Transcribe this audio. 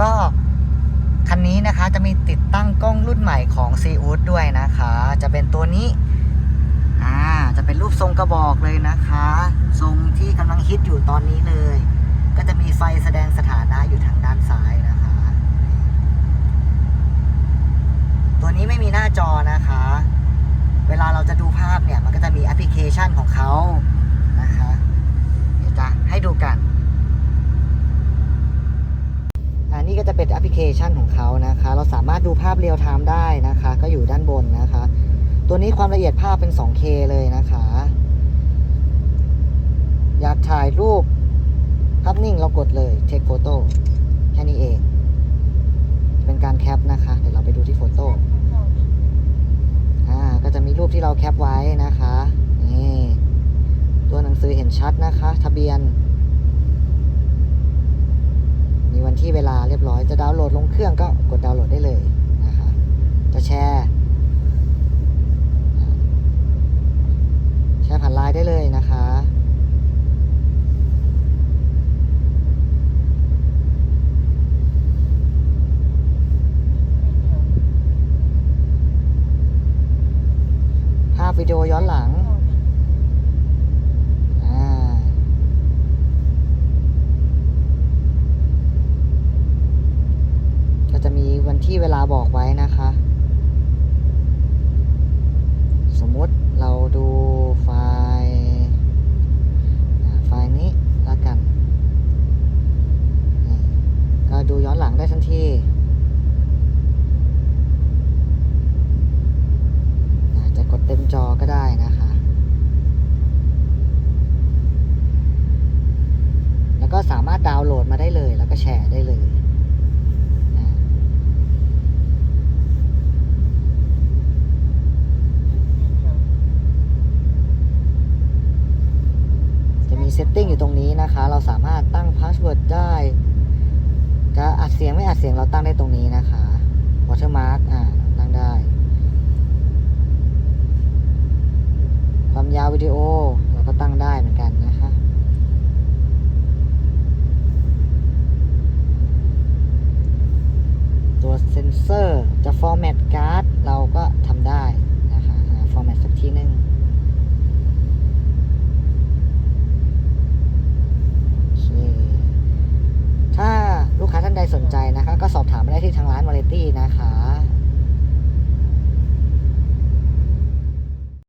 ก็คันนี้นะคะจะมีติดตั้งกล้องรุ่นใหม่ของซีอูดด้วยนะคะ จะเป็นตัวนี้อ่าจะเป็นรูปทรงกระบอกเลยนะคะ ทรงที่กำลังฮิตอยู่ตอนนี้เลย ก็จะมีไฟแสดงสถานะอยู่ทางด้านซ้ายนะคะ ตัวนี้ไม่มีหน้าจอนะคะ เวลาเราจะดูภาพเนี่ยมันก็จะมีแอปพลิเคชันของเขานะคะ เดี๋ยวจะให้ดูกัน อันนี้ก็จะ เคชันของเขานะคะ เราสามารถดูภาพเรียลไทม์ได้นะคะ ก็อยู่ด้านบนนะคะ ตัวนี้ความละเอียดภาพเป็น 2K เลยนะคะ อยากถ่ายรูปภาพนิ่งเรากดเลย Take Photo แค่นี้เอง เป็นการแคปนะคะ เดี๋ยวเราไปดูที่โฟโต้อ่าก็จะมีรูปที่เราแคปไว้นะคะนี่ตัวหนังสือเห็นชัดนะคะ ทะเบียน มี วันที่เวลาเรียบร้อย จะดาวน์โหลดลงเครื่องก็กดดาวน์โหลดได้เลยนะคะจะแชร์แชร์ผ่านไลน์ได้เลยนะคะภาพวิดีโอย้อนหลัง อ่า ก็ จะมีวันที่เวลาบอกไว้นะคะ สมมุติเราดูไฟล์ไฟล์นี้ล้วกัน ก็ดูย้อนหลังได้ทันทีอาจจะกดเต็มจอก็ได้นะคะ แล้วก็สามารถดาวน์โหลดมาได้เลย แล้วก็แชร์ได้เลยอ่า จะมี เซตติ้งอยู่ตรงนี้นะคะ เราสามารถตั้งพาสเวิร์ดได้ จะอัดเสียงไม่อัดเสียงเราตั้งได้ตรงนี้นะคะ watermark อ่าตั้งได้ ความยาววิดีโอเราก็ตั้งได้เหมือนกันนะคะตัวเซนเซอร์จะ format card เราก็ทำได้นะคะฟอ่า format สักทีหนึ่ง โอเค ถ้าลูกค้าท่านใด สอบถามมาได้ที่ทางร้านวาเลตี้นะ